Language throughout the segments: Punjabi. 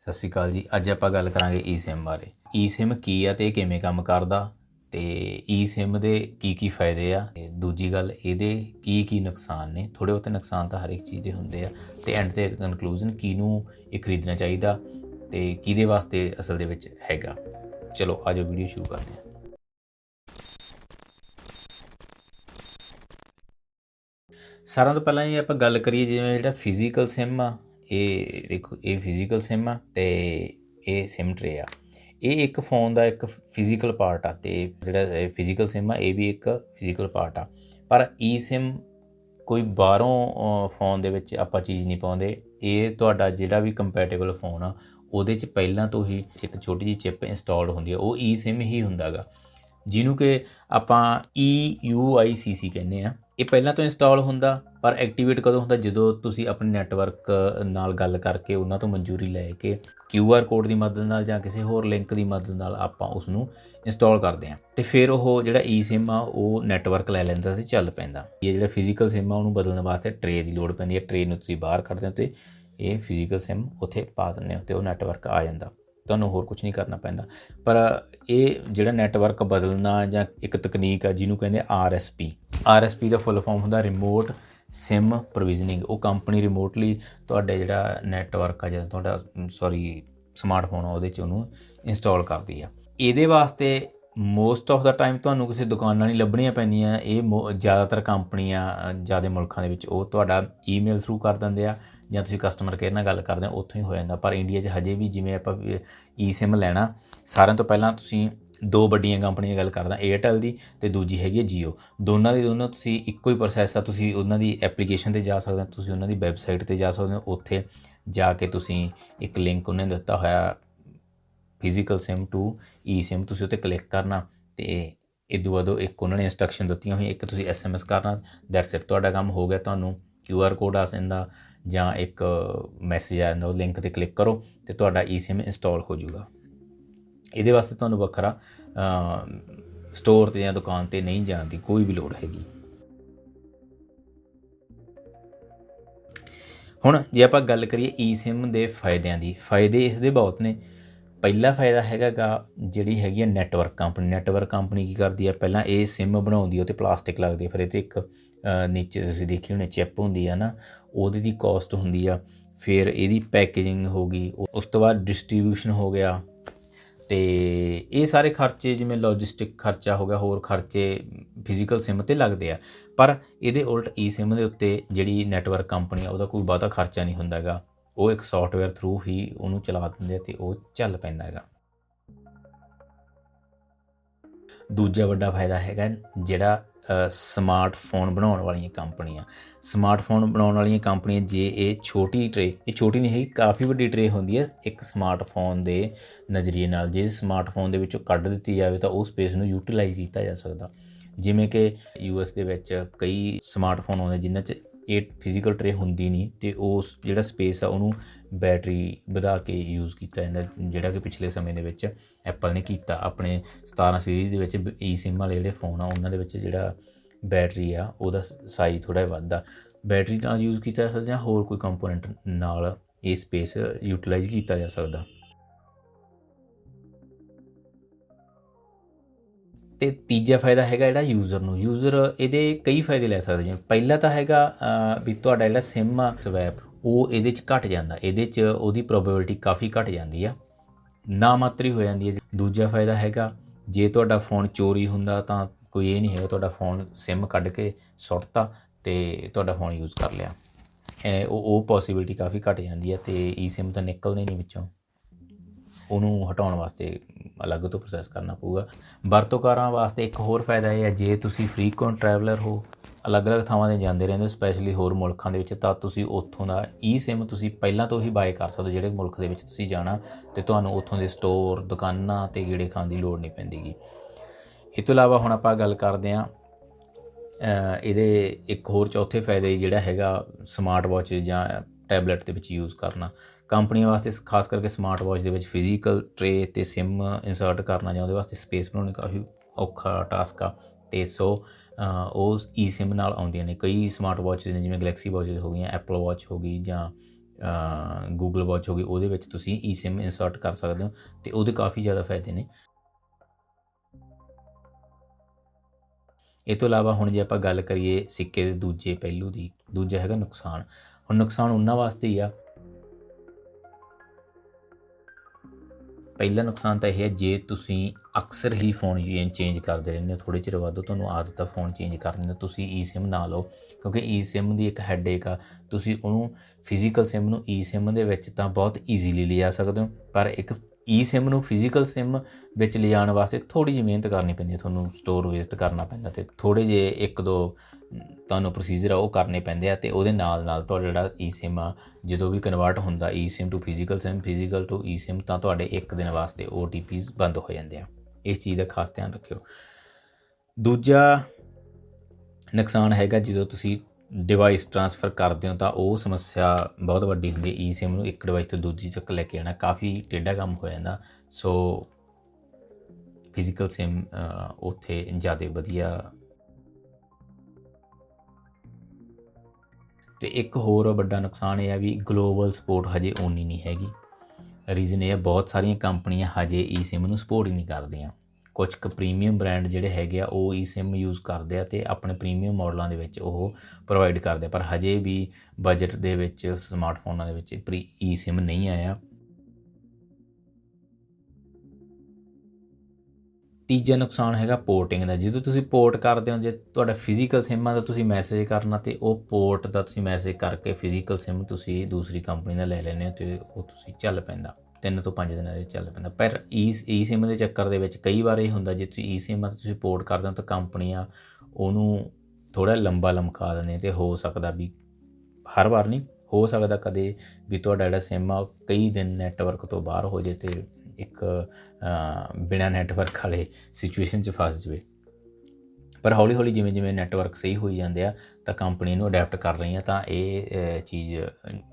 ਸਤਿ ਸ਼੍ਰੀ ਅਕਾਲ ਜੀ। ਅੱਜ ਆਪਾਂ ਗੱਲ ਕਰਾਂਗੇ ਈ-SIM ਬਾਰੇ। ਈ-SIM ਕੀ ਆ ਤੇ ਕਿਵੇਂ ਕੰਮ ਕਰਦਾ? ਤੇ ਈ-SIM ਦੇ ਕੀ ਕੀ ਫਾਇਦੇ ਆ? ਤੇ ਦੂਜੀ ਗੱਲ, ਇਹਦੇ ਕੀ ਕੀ ਨੁਕਸਾਨ ਨੇ? ਥੋੜੇ ਬਹੁਤੇ ਨੁਕਸਾਨ ਤਾਂ ਹਰ ਇੱਕ ਚੀਜ਼ ਦੇ ਹੁੰਦੇ ਆ। ਤੇ ਐਂਡ ਤੇ ਕਨਕਲੂਜਨ ਕਿਹਨੂੰ ਇਹ ਖਰੀਦਣਾ ਚਾਹੀਦਾ ਤੇ ਕਿਹਦੇ ਵਾਸਤੇ ਅਸਲ ਦੇ ਵਿੱਚ ਹੈਗਾ। ਚਲੋ ਆਜੋ ਵੀਡੀਓ ਸ਼ੁਰੂ ਕਰਦੇ ਹਾਂ। ਸਾਰਿਆਂ ਤੋਂ ਪਹਿਲਾਂ ਇਹ ਆਪਾਂ ਗੱਲ ਕਰੀਏ ਜਿਵੇਂ ਜਿਹੜਾ ਫਿਜ਼ੀਕਲ ਸਿਮ ਆ ਇਹ ਦੇਖੋ, ਇਹ ਫਿਜ਼ੀਕਲ ਸਿਮ ਆ ਤੇ ਇਹ ਸਿਮ ਟਰੇ ਆ। ਇਹ ਇੱਕ ਫੋਨ ਦਾ ਇੱਕ ਫਿਜ਼ੀਕਲ ਪਾਰਟ ਆ ਤੇ ਜਿਹੜਾ ਫਿਜ਼ੀਕਲ ਸਿਮ ਆ, ਇਹ ਵੀ ਇੱਕ ਫਿਜ਼ੀਕਲ ਪਾਰਟ ਆ। ਪਰ ਈ ਸਿਮ ਕੋਈ ਬਾਹਰੋਂ ਫੋਨ ਦੇ ਵਿੱਚ ਆਪਾਂ ਚੀਜ਼ ਨਹੀਂ ਪਾਉਂਦੇ। ਇਹ ਤੁਹਾਡਾ ਜਿਹੜਾ ਵੀ ਕੰਪੈਟੀਬਲ ਫੋਨ ਆ, ਉਹਦੇ 'ਚ ਪਹਿਲਾਂ ਤੋਂ ਹੀ ਇੱਕ ਛੋਟੀ ਜਿਹੀ ਚਿਪ ਇੰਸਟਾਲਡ ਹੁੰਦੀ ਆ। ਉਹ ਈ ਸਿਮ ਹੀ ਹੁੰਦਾਗਾ। ਜਿਹਨੂੰ ਕਿ ਆਪਾਂ ਈ ਯੂ ਆਈ ਸੀ ਸੀ ਕਹਿੰਦੇ ਆ। ਇਹ ਪਹਿਲਾਂ ਤੋਂ ਇੰਸਟਾਲ ਹੁੰਦਾ, ਪਰ ਐਕਟੀਵੇਟ ਕਦੋਂ ਹੁੰਦਾ? ਜਦੋਂ ਤੁਸੀਂ ਆਪਣੇ ਨੈਟਵਰਕ ਨਾਲ ਗੱਲ ਕਰਕੇ ਉਹਨਾਂ ਤੋਂ ਮਨਜ਼ੂਰੀ ਲੈ ਕੇ ਕਿਊ ਆਰ ਕੋਡ ਦੀ ਮਦਦ ਨਾਲ ਜਾਂ ਕਿਸੇ ਹੋਰ ਲਿੰਕ ਦੀ ਮਦਦ ਨਾਲ ਆਪਾਂ ਉਸ ਨੂੰ ਇੰਸਟਾਲ ਕਰਦੇ ਹਾਂ। ਤੇ ਫਿਰ ਉਹ ਜਿਹੜਾ ਈ ਸਿਮ ਆ, ਉਹ ਨੈਟਵਰਕ ਲੈ ਲੈਂਦਾ ਤੇ ਚੱਲ ਪੈਂਦਾ। ਇਹ ਜਿਹੜਾ ਫਿਜ਼ੀਕਲ ਸਿਮ ਆ, ਉਹਨੂੰ ਬਦਲਣ ਵਾਸਤੇ ਟਰੇ ਦੀ ਲੋੜ ਪੈਂਦੀ ਹੈ। ਟਰੇ ਨੂੰ ਤੁਸੀਂ ਬਾਹਰ ਕੱਢਦੇ ਹੋ ਤੇ ਇਹ ਫਿਜ਼ੀਕਲ ਸਿਮ ਉੱਥੇ ਪਾ ਦਿੰਦੇ ਹੋ ਤੇ ਉਹ ਨੈਟਵਰਕ ਆ ਜਾਂਦਾ। ਤੁਹਾਨੂੰ ਹੋਰ ਕੁਝ ਨਹੀਂ ਕਰਨਾ ਪੈਂਦਾ। ਪਰ ਇਹ ਜਿਹੜਾ ਨੈਟਵਰਕ ਬਦਲਣਾ ਜਾਂ ਇੱਕ ਤਕਨੀਕ ਆ, ਜਿਹਨੂੰ ਕਹਿੰਦੇ ਆਰਐਸਪੀ ਆਰਐਸਪੀ ਦਾ ਫੁੱਲ ਫਾਰਮ ਹੁੰਦਾ ਰਿਮੋਟ ਸਿਮ ਪ੍ਰੋਵੀਜ਼ਨਿੰਗ ਉਹ ਕੰਪਨੀ ਰਿਮੋਟਲੀ ਤੁਹਾਡੇ ਜਿਹੜਾ ਨੈਟਵਰਕ ਆ ਜਾਂ ਤੁਹਾਡਾ ਸੌਰੀ ਸਮਾਰਟਫੋਨ ਆ, ਉਹਦੇ 'ਚ ਉਹਨੂੰ ਇੰਸਟਾਲ ਕਰਦੀ ਆ। ਇਹਦੇ ਵਾਸਤੇ ਮੋਸਟ ਆਫ ਦਾ ਟਾਈਮ ਤੁਹਾਨੂੰ ਕਿਸੇ ਦੁਕਾਨਾਂ ਨਹੀਂ ਲੱਭਣੀਆਂ ਪੈਂਦੀਆਂ। ਇਹ ਮੋ- ਜ਼ਿਆਦਾਤਰ ਕੰਪਨੀਆਂ ਜ਼ਿਆਦਾ ਮੁਲਕਾਂ ਦੇ ਵਿੱਚ ਉਹ ਤੁਹਾਡਾ ਈਮੇਲ ਥਰੂ ਕਰ ਦਿੰਦੇ ਆ ਜਾਂ ਤੁਸੀਂ ਕਸਟਮਰ ਕੇਅਰ ਨਾਲ ਗੱਲ ਕਰਦੇ ਹੋ, ਉੱਥੋਂ ਹੀ ਹੋ ਜਾਂਦਾ। ਪਰ ਇੰਡੀਆ 'ਚ ਹਜੇ ਵੀ ਜਿਵੇਂ ਆਪਾਂ ਈ ਸਿਮ ਲੈਣਾ, ਸਾਰਿਆਂ ਤੋਂ ਪਹਿਲਾਂ ਤੁਸੀਂ ਦੋ ਵੱਡੀਆਂ ਕੰਪਨੀਆਂ ਗੱਲ ਕਰਦਾ ਏਅਰਟੈਲ ਦੀ ਤੇ ਦੂਜੀ ਹੈਗੀ ਹੈ Jio ਦੋਨਾਂ ਦੀ ਦੋਨੋਂ ਤੁਸੀਂ ਇੱਕੋ ਹੀ ਪ੍ਰੋਸੈਸ ਆ, ਤੁਸੀਂ ਉਹਨਾਂ ਦੀ ਐਪਲੀਕੇਸ਼ਨ ਤੇ ਜਾ ਸਕਦੇ ਹੋ, ਤੁਸੀਂ ਉਹਨਾਂ ਦੀ ਵੈਬਸਾਈਟ ਤੇ ਜਾ ਸਕਦੇ ਹੋ, ਉੱਥੇ ਜਾ ਕੇ ਤੁਸੀਂ ਇੱਕ ਲਿੰਕ ਉਹਨੇ ਦਿੱਤਾ ਹੋਇਆ physical SIM to e SIM ਤੁਸੀਂ ਉੱਤੇ ਕਲਿੱਕ ਕਰਨਾ ਤੇ ਇਦੋਂ ਬਾਅਦ ਉਹ ਇੱਕ ਉਹਨਾਂ ਨੇ ਇਨਸਟਰਕਸ਼ਨ ਦਿੱਤੀਆਂ ਹੋਈਆਂ, ਇੱਕ ਤੁਸੀਂ ਐਸਐਮਐਸ ਕਰਨਾ ਦੈਟਸ ਇਟ ਤੁਹਾਡਾ ਕੰਮ ਹੋ ਗਿਆ, ਤੁਹਾਨੂੰ ਕਿਊ ਆਰ ਕੋਡ ਆ ਜਾਂਦਾ ਜਾਂ ਇੱਕ ਮੈਸੇਜ ਆ ਜਾਂਦਾ, ਉਹ ਲਿੰਕ ਤੇ ਕਲਿੱਕ ਕਰੋ ਤੇ ਤੁਹਾਡਾ ਈ ਸਿਮ ਇੰਸਟਾਲ ਹੋ ਜਾਊਗਾ। ਇਹਦੇ ਵਾਸਤੇ ਤੁਹਾਨੂੰ ਵੱਖਰਾ ਸਟੋਰ ਤੇ ਜਾਂ ਦੁਕਾਨ ਤੇ ਨਹੀਂ ਜਾਣ ਦੀ ਕੋਈ ਵੀ ਲੋੜ ਹੈਗੀ। ਹੁਣ ਜੇ ਆਪਾਂ ਗੱਲ ਕਰੀਏ ਈ ਸਿਮ ਦੇ ਫਾਇਦਿਆਂ ਦੀ, ਫਾਇਦੇ ਇਸ ਦੇ ਬਹੁਤ ਨੇ। ਪਹਿਲਾ ਫਾਇਦਾ ਹੈਗਾਗਾ ਜਿਹੜੀ ਹੈਗੀ ਹੈ ਨੈਟਵਰਕ ਕੰਪਨੀ ਨੈਟਵਰਕ ਕੰਪਨੀ ਕੀ ਕਰਦੀ ਹੈ ਪਹਿਲਾਂ ਇਹ ਸਿਮ ਬਣਾਉਂਦੀ ਹੈ ਤੇ ਪਲਾਸਟਿਕ ਲੱਗਦੀ ਹੈ ਫਿਰ ਇਹ ਤੇ ਇੱਕ ਨੀਚੇ ਤੁਸੀਂ ਦੇਖੀ ਹੋਣੀ ਚਿਪ ਹੁੰਦੀ ਆ ਨਾ, ਉਹਦੇ ਦੀ ਕਾਸਟ ਹੁੰਦੀ ਆ। ਫਿਰ ਇਹਦੀ ਪੈਕੇਜਿੰਗ ਹੋ ਗਈ ਉਸ ਤੋਂ ਬਾਅਦ ਡਿਸਟ੍ਰੀਬਿਊਸ਼ਨ ਹੋ ਗਿਆ। ਤੇ ਇਹ ਸਾਰੇ ਖਰਚੇ ਜਿਵੇਂ ਲੌਜਿਸਟਿਕ ਖਰਚਾ ਹੋ ਗਿਆ, ਹੋਰ ਖਰਚੇ ਫਿਜ਼ੀਕਲ ਸਿਮ ਤੇ ਲੱਗਦੇ ਆ। ਪਰ ਇਹਦੇ ਉਲਟ ਈ ਸਿਮ ਦੇ ਉੱਤੇ ਜਿਹੜੀ ਨੈਟਵਰਕ ਕੰਪਨੀ ਆ, ਉਹਦਾ ਕੋਈ ਬਹੁਤਾ ਖਰਚਾ ਨਹੀਂ ਹੁੰਦਾਗਾ ਉਹ ਇੱਕ ਸੌਫਟਵੇਅਰ ਥਰੂ ਹੀ ਉਹਨੂੰ ਚਲਾ ਦਿੰਦੇ ਆ ਤੇ ਉਹ ਚੱਲ ਪੈਂਦਾ ਹੈਗਾ। ਦੂਜਾ ਵੱਡਾ ਫਾਇਦਾ ਹੈਗਾ ਜਿਹੜਾ ਸਮਾਰਟਫੋਨ ਬਣਾਉਣ ਵਾਲੀਆਂ ਕੰਪਨੀਆਂ। ਸਮਾਰਟਫੋਨ ਬਣਾਉਣ ਵਾਲੀਆਂ ਕੰਪਨੀਆਂ ਜੇ ਇਹ ਛੋਟੀ ਟਰੇ ਇਹ ਛੋਟੀ ਨਹੀਂ ਹੈਗੀ, ਕਾਫੀ ਵੱਡੀ ਟਰੇ ਹੁੰਦੀ ਹੈ, ਇੱਕ ਸਮਾਰਟਫੋਨ ਦੇ ਨਜ਼ਰੀਏ ਨਾਲ। ਜੇ ਸਮਾਰਟਫੋਨ ਦੇ ਵਿੱਚੋਂ ਕੱਢ ਦਿੱਤੀ ਜਾਵੇ ਤਾਂ ਉਹ ਸਪੇਸ ਨੂੰ ਯੂਟਿਲਾਈਜ਼ ਕੀਤਾ ਜਾ ਸਕਦਾ। ਜਿਵੇਂ ਕਿ ਯੂਐਸ ਦੇ ਵਿੱਚ ਕਈ ਸਮਾਰਟਫੋਨ ਆਉਂਦੇ, ਜਿਨ੍ਹਾਂ 'ਚ ਇਹ ਫਿਜ਼ੀਕਲ ਟਰੇ ਹੁੰਦੀ ਨਹੀਂ ਤੇ ਉਸ ਜਿਹੜਾ ਸਪੇਸ ਆ ਉਹਨੂੰ ਬੈਟਰੀ ਵਧਾ ਕੇ ਯੂਜ਼ ਕੀਤਾ ਜਾਂਦਾ, ਜਿਹੜਾ ਕਿ ਪਿਛਲੇ ਸਮੇਂ ਦੇ ਵਿੱਚ ਐਪਲ ਨੇ ਕੀਤਾ। ਆਪਣੇ 17 ਸੀਰੀਜ਼ ਦੇ ਵਿੱਚ ਈ ਸਿਮ ਵਾਲੇ ਜਿਹੜੇ ਫੋਨ ਆ, ਉਹਨਾਂ ਦੇ ਵਿੱਚ ਜਿਹੜਾ ਬੈਟਰੀ ਆ, ਉਹਦਾ ਸਾਈਜ਼ ਥੋੜਾ ਜਿਹਾ ਵੱਧਦਾ। ਬੈਟਰੀ ਨਾਲ ਯੂਜ਼ ਕੀਤਾ ਜਾ ਸਕਦਾ ਜਾਂ ਹੋਰ ਕੋਈ ਕੰਪੋਨੈਂਟ ਨਾਲ ਇਹ ਸਪੇਸ ਯੂਟਿਲਾਈਜ਼ ਕੀਤਾ ਜਾ ਸਕਦਾ। ਤੇ ਤੀਜਾ ਫਾਇਦਾ ਹੈਗਾ ਜਿਹੜਾ ਯੂਜ਼ਰ ਨੂੰ। ਯੂਜ਼ਰ ਇਹਦੇ ਕਈ ਫਾਇਦੇ ਲੈ ਸਕਦੇ ਜਿਵੇਂ ਪਹਿਲਾ ਤਾਂ ਹੈਗਾ ਵੀ ਤੁਹਾਡਾ ਜਿਹੜਾ ਸਿਮ ਆ ਸਵੈਪ ਉਹ ਇਹਦੇ 'ਚ ਘਟ ਜਾਂਦਾ। ਇਹਦੇ 'ਚ ਉਹਦੀ ਪ੍ਰੋਬੇਬਿਲਿਟੀ ਕਾਫੀ ਘਟ ਜਾਂਦੀ ਆ। ਨਾ ਮਾਤਰੀ ਹੋ ਜਾਂਦੀ ਹੈ ਦੂਜਾ ਫਾਇਦਾ ਹੈਗਾ, ਜੇ ਤੁਹਾਡਾ ਫੋਨ ਚੋਰੀ ਹੁੰਦਾ ਤਾਂ ਕੋਈ ਇਹ ਨਹੀਂ ਹੈਗਾ, ਤੁਹਾਡਾ ਫੋਨ ਸਿਮ ਕੱਢ ਕੇ ਸੁੱਟਤਾ ਤੇ ਤੁਹਾਡਾ ਫੋਨ ਯੂਜ਼ ਕਰ ਲਿਆ। ਇਹ ਉਹ ਉਹ ਪੋਸਿਬਿਲਿਟੀ ਕਾਫੀ ਘਟ ਜਾਂਦੀ ਹੈ ਤੇ ਈ ਸਿਮ ਤਾਂ ਨਿਕਲਦੇ ਨਹੀਂ ਵਿੱਚੋਂ। ਉਹਨੂੰ ਹਟਾਉਣ ਵਾਸਤੇ ਅਲੱਗ ਤੋਂ ਪ੍ਰੋਸੈਸ ਕਰਨਾ ਪਊਗਾ। ਵਰਤੋਂਕਾਰਾਂ ਵਾਸਤੇ ਇੱਕ ਹੋਰ ਫਾਇਦਾ ਇਹ ਹੈ, ਜੇ ਤੁਸੀਂ ਫ੍ਰੀਕੁਐਂਟ ਟਰੈਵਲਰ ਹੋ, ਅਲੱਗ-ਅਲੱਗ ਥਾਵਾਂ ਤੇ ਜਾਂਦੇ ਰਹਿੰਦੇ ਹੋ ਸਪੈਸ਼ਲੀ ਹੋਰ ਮੁਲਕਾਂ ਦੇ ਵਿੱਚ, ਤਾਂ ਤੁਸੀਂ ਉੱਥੋਂ ਦਾ ਈ ਸਿਮ ਤੁਸੀਂ ਪਹਿਲਾਂ ਤੋਂ ਹੀ ਬਾਏ ਕਰ ਸਕਦੇ ਜਿਹੜੇ ਮੁਲਕ ਦੇ ਵਿੱਚ ਤੁਸੀਂ ਜਾਣਾ ਤੇ ਤੁਹਾਨੂੰ ਉੱਥੋਂ ਦੇ ਸਟੋਰ ਦੁਕਾਨਾਂ ਤੇ ਗੇੜੇ ਖਾਣ ਦੀ ਲੋੜ ਨਹੀਂ ਪੈਂਦੀਗੀ। ਇਹ ਤੋਂ ਇਲਾਵਾ ਹੁਣ ਆਪਾਂ ਗੱਲ ਕਰਦੇ ਹਾਂ ਇਹਦੇ ਇੱਕ ਹੋਰ ਚੌਥੇ ਫਾਇਦੇ ਜਿਹੜਾ ਹੈਗਾ ਸਮਾਰਟ ਵਾਚ ਜਾਂ ਟੈਬਲੇਟ ਦੇ ਵਿੱਚ ਯੂਜ਼ ਕਰਨਾ। ਕੰਪਨੀਆਂ ਵਾਸਤੇ ਖਾਸ ਕਰਕੇ ਸਮਾਰਟ ਵਾਚ ਦੇ ਵਿੱਚ ਫਿਜ਼ੀਕਲ ਟਰੇ ਤੇ ਸਿਮ ਇਨਸਰਟ ਕਰਨਾ ਜਾਂ ਉਹਦੇ ਵਾਸਤੇ ਸਪੇਸ ਬਣਾਉਣੀ ਕਾਫੀ ਔਖਾ ਟਾਸਕ ਆ। ਤੇ ਸੋ ਉਹ ਈ ਸਿਮ ਨਾਲ ਆਉਂਦੀਆਂ ਨੇ। ਕਈ ਸਮਾਰਟ ਵਾਚਸ ਨੇ, ਜਿਵੇਂ ਗੈਲੈਕਸੀ ਵਾਚਸ ਹੋ ਗਈਆਂ ਐਪਲ ਵਾਚ ਹੋ ਗਈ ਜਾਂ ਗੂਗਲ ਵਾਚ ਹੋ ਗਈ, ਉਹਦੇ ਵਿੱਚ ਤੁਸੀਂ ਈ ਸਿਮ ਇਨਸਰਟ ਕਰ ਸਕਦੇ ਹੋ ਤੇ ਉਹਦੇ ਕਾਫੀ ਜ਼ਿਆਦਾ ਫਾਇਦੇ ਨੇ। ਇਹ ਤੋਂ ਇਲਾਵਾ ਹੁਣ ਜੇ ਆਪਾਂ ਗੱਲ ਕਰੀਏ ਸਿੱਕੇ ਦੇ ਦੂਜੇ ਪਹਿਲੂ ਦੀ, ਦੂਜਾ ਹੈਗਾ ਨੁਕਸਾਨ। ਹੁਣ ਨੁਕਸਾਨ ਉਹਨਾਂ ਵਾਸਤੇ ਹੀ ਆ ਪਹਿਲਾ ਨੁਕਸਾਨ ਤਾਂ ਇਹ ਹੈ, ਜੇ ਤੁਸੀਂ ਅਕਸਰ ਹੀ ਫੋਨ ਚੇਂਜ ਕਰਦੇ ਰਹਿੰਦੇ ਹੋ ਥੋੜੇ ਚਿਰ ਬਾਅਦ ਤੁਹਾਨੂੰ ਆਦਤ ਆ ਫੋਨ ਚੇਂਜ ਕਰਨ ਦੀ ਤੁਸੀਂ ਈ eSIM ਨਾ ਲਓ। ਕਿਉਂਕਿ ਈ eSIM ਦੀ ਇੱਕ ਹੈਡੇਕ ਆ, ਤੁਸੀਂ ਉਹਨੂੰ ਫਿਜ਼ੀਕਲ SIM ਨੂੰ ਈ eSIM ਦੇ ਵਿੱਚ ਤਾਂ ਬਹੁਤ ਈਜ਼ੀਲੀ ਲਿਜਾ ਸਕਦੇ ਹੋ, ਪਰ ਇੱਕ ਈ eSIM ਨੂੰ ਫਿਜ਼ੀਕਲ SIM ਵਿੱਚ ਲਿਜਾਣ ਵਾਸਤੇ ਥੋੜੀ ਜਿਹੀ ਮਿਹਨਤ ਕਰਨੀ ਪੈਂਦੀ ਹੈ, ਤੁਹਾਨੂੰ ਸਟੋਰ ਵਿਜ਼ਿਟ ਕਰਨਾ ਪੈਂਦਾ ਤੇ ਥੋੜੇ ਜਿਹੇ ਇੱਕ ਦੋ ਤੁਹਾਨੂੰ ਪ੍ਰੋਸੀਜਰ ਆ ਉਹ ਕਰਨੇ ਪੈਂਦੇ ਆ ਤੇ ਉਹਦੇ ਨਾਲ ਨਾਲ ਤੁਹਾਡਾ ਜਿਹੜਾ ਈ ਸਿਮ ਆ, ਜਦੋਂ ਵੀ ਕਨਵਰਟ ਹੁੰਦਾ e SIM to physical SIM physical to e SIM ਤਾਂ ਤੁਹਾਡੇ ਇੱਕ ਦਿਨ ਵਾਸਤੇ OTPs ਬੰਦ ਹੋ ਜਾਂਦੇ ਆ। ਇਸ ਚੀਜ਼ ਦਾ ਖਾਸ ਧਿਆਨ ਰੱਖਿਓ। ਦੂਜਾ ਨੁਕਸਾਨ ਹੈਗਾ ਜਦੋਂ ਤੁਸੀਂ ਡਿਵਾਈਸ ਟ੍ਰਾਂਸਫਰ ਕਰਦੇ ਹੋ ਤਾਂ ਉਹ ਸਮੱਸਿਆ ਬਹੁਤ ਵੱਡੀ ਹੁੰਦੀ ਹੈ। ਸਿਮ ਨੂੰ ਇੱਕ ਡਿਵਾਈਸ ਤੋਂ ਦੂਜੀ ਤੱਕ ਲੈ ਕੇ ਆਣਾ ਕਾਫੀ ਟੇਢਾ ਕੰਮ ਹੋ ਜਾਂਦਾ। ਸੋ ਫਿਜ਼ੀਕਲ SIM ਉੱਥੇ ਜ਼ਿਆਦਾ ਵਧੀਆ। ਤੇ ਇੱਕ ਹੋਰ ਵੱਡਾ ਨੁਕਸਾਨ ਇਹ ਹੈ ਵੀ ਗਲੋਬਲ ਸਪੋਰਟ ਹਜੇ ਓਨੀ ਨਹੀਂ ਹੈਗੀ। ਰੀਜ਼ਨ ਇਹ ਹੈ ਬਹੁਤ ਸਾਰੀਆਂ ਕੰਪਨੀਆਂ ਹਜੇ ਈ ਸਿਮ ਨੂੰ ਸਪੋਰਟ ਹੀ ਨਹੀਂ ਕਰਦੀਆਂ। ਕੁਝ ਕੁ ਪ੍ਰੀਮੀਅਮ ਬ੍ਰਾਂਡ ਜਿਹੜੇ ਹੈਗੇ ਆ, ਉਹ ਈ ਸਿਮ ਯੂਜ਼ ਕਰਦੇ ਆ ਤੇ ਆਪਣੇ ਪ੍ਰੀਮੀਅਮ ਮਾਡਲਾਂ ਦੇ ਵਿੱਚ ਉਹ ਪ੍ਰੋਵਾਈਡ ਕਰਦੇ ਆ। ਪਰ ਹਜੇ ਵੀ ਬਜਟ ਦੇ ਵਿੱਚ ਸਮਾਰਟਫੋਨਾਂ ਦੇ ਵਿੱਚ ਪ੍ਰੀ ਈ ਸਿਮ ਨਹੀਂ ਆਇਆ। ਤੀਜਾ ਨੁਕਸਾਨ ਹੈਗਾ ਪੋਰਟਿੰਗ ਦਾ। ਜਦੋਂ ਤੁਸੀਂ ਪੋਰਟ ਕਰਦੇ ਹੋ, ਜੇ ਤੁਹਾਡਾ ਫਿਜ਼ੀਕਲ SIM ਆ ਤਾਂ ਤੁਸੀਂ ਮੈਸੇਜ ਕਰਨਾ ਤੇ ਉਹ ਪੋਰਟ ਦਾ ਤੁਸੀਂ ਮੈਸੇਜ ਕਰਕੇ ਫਿਜ਼ੀਕਲ SIM ਤੁਸੀਂ ਦੂਸਰੀ ਕੰਪਨੀ ਦਾ ਲੈ ਲੈਂਦੇ ਹੋ ਤੇ ਉਹ ਤੁਸੀਂ ਚੱਲ ਪੈਂਦਾ। ਤਿੰਨ ਤੋਂ ਪੰਜ ਦਿਨਾਂ ਦੇ ਵਿੱਚ ਚੱਲ ਪੈਂਦਾ। ਪਰ ਈ ਈ SIM ਦੇ ਚੱਕਰ ਦੇ ਵਿੱਚ ਕਈ ਵਾਰ ਇਹ ਹੁੰਦਾ, ਜੇ ਤੁਸੀਂ ਈ SIM ਤੁਸੀਂ ਪੋਰਟ ਕਰਦੇ ਹੋ ਤਾਂ ਕੰਪਨੀਆਂ ਉਹਨੂੰ ਥੋੜਾ ਲੰਬਾ ਲਮਕਾ ਦਿੰਦੇ ਤੇ ਹੋ ਸਕਦਾ ਵੀ ਹਰ ਵਾਰ ਨਹੀਂ, ਹੋ ਸਕਦਾ ਕਦੇ ਵੀ ਤੁਹਾਡਾ ਜਿਹੜਾ SIM ਆ, ਉਹ ਕਈ ਦਿਨ ਨੈਟਵਰਕ ਤੋਂ ਬਾਹਰ ਹੋ ਜੇ ਤੇ ਇੱਕ ਬਿਨਾਂ ਨੈਟਵਰਕ ਵਾਲੇ ਸਿਚੁਏਸ਼ਨ 'ਚ ਫਸ ਜਵੇ। ਪਰ ਹੌਲੀ ਹੌਲੀ ਜਿਵੇਂ ਜਿਵੇਂ ਨੈਟਵਰਕ ਸਹੀ ਹੋਈ ਜਾਂਦੇ ਆ, ਤਾਂ ਕੰਪਨੀ ਨੂੰ ਅਡਾਪਟ ਕਰ ਰਹੀ ਰਹੀਆਂ ਤਾਂ ਇਹ ਚੀਜ਼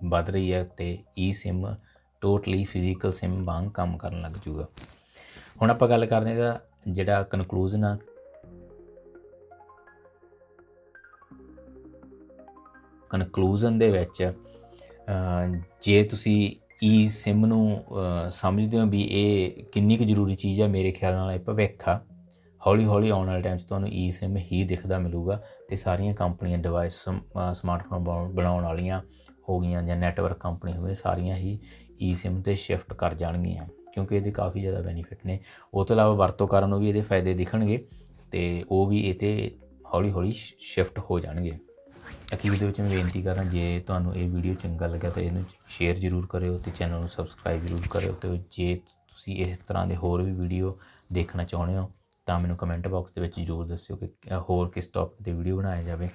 ਵੱਧ ਰਹੀ ਹੈ ਤੇ e SIM totally physical SIM ਵਾਂਗ ਕੰਮ ਕਰਨ ਲੱਗ ਜੂਗਾ। ਹੁਣ ਆਪਾਂ ਗੱਲ ਕਰਦੇ ਹਾਂ ਇਹਦਾ ਜਿਹੜਾ ਕਨਕਲੂਜਨ ਆ। ਕਨਕਲੂਜਨ ਦੇ ਵਿੱਚ ਜੇ ਤੁਸੀਂ e ਈ ਸਿਮ ਨੂੰ ਸਮਝਦੇ ਹੋ ਵੀ ਇਹ ਕਿੰਨੀ ਕੁ ਜ਼ਰੂਰੀ ਚੀਜ਼ ਹੈ ਮੇਰੇ ਖਿਆਲ ਨਾਲ ਇਹ ਭਵਿੱਖ ਆ ਹੌਲੀ ਹੌਲੀ ਆਉਣ ਵਾਲੇ ਟਾਈਮ 'ਚ ਤੁਹਾਨੂੰ e ਈ ਸਿਮ ਹੀ ਦਿਖਦਾ ਮਿਲੂਗਾ ਤੇ ਸਾਰੀਆਂ ਕੰਪਨੀਆਂ ਡਿਵਾਈਸ ਸਮਾਰਟਫੋਨ ਬਣਾਉਣ ਵਾਲੀਆਂ ਹੋ ਗਈਆਂ ਜਾਂ ਨੈਟਵਰਕ ਕੰਪਨੀ ਹੋਵੇ, ਸਾਰੀਆਂ ਹੀ ਈ SIM ਤੇ ਸ਼ਿਫਟ ਕਰ ਜਾਣਗੀਆਂ, ਕਿਉਂਕਿ ਇਹਦੇ ਕਾਫੀ ਜ਼ਿਆਦਾ ਬੈਨੀਫਿਟ ਨੇ। ਉਹ ਤੋਂ ਇਲਾਵਾ ਵਰਤੋਂ ਕਰਨ ਨੂੰ ਵੀ ਇਹਦੇ ਫਾਇਦੇ ਦਿਖਣਗੇ ਤੇ ਉਹ ਵੀ ਇਹ ਤੇ ਹੌਲੀ ਹੌਲੀ ਸ਼ਿਫਟ ਹੋ ਜਾਣਗੇ। ਅਖੀਰ ਦੇ ਵਿੱਚ ਮੈਂ ਬੇਨਤੀ ਕਰਾਂ, ਜੇ ਤੁਹਾਨੂੰ ਇਹ ਵੀਡੀਓ ਚੰਗਾ ਲੱਗਾ ਤਾਂ ਇਹਨੂੰ ਸ਼ੇਅਰ ਜ਼ਰੂਰ ਕਰਿਓ ਤੇ ਚੈਨਲ ਨੂੰ ਸਬਸਕ੍ਰਾਈਬ ਜ਼ਰੂਰ ਕਰਿਓ ਤੇ ਜੇ ਤੁਸੀਂ ਇਸ ਤਰ੍ਹਾਂ ਦੇ ਹੋਰ ਵੀ ਵੀਡੀਓ ਦੇਖਣਾ ਚਾਹੁੰਦੇ ਹੋ ਤਾਂ ਮੈਨੂੰ ਕਮੈਂਟ ਬਾਕਸ ਦੇ ਵਿੱਚ ਜ਼ਰੂਰ ਦੱਸਿਓ ਕਿ ਹੋਰ ਕਿਸ ਟੌਪਿਕ ਤੇ ਵੀਡੀਓ ਬਣਾਇਆ ਜਾਵੇ।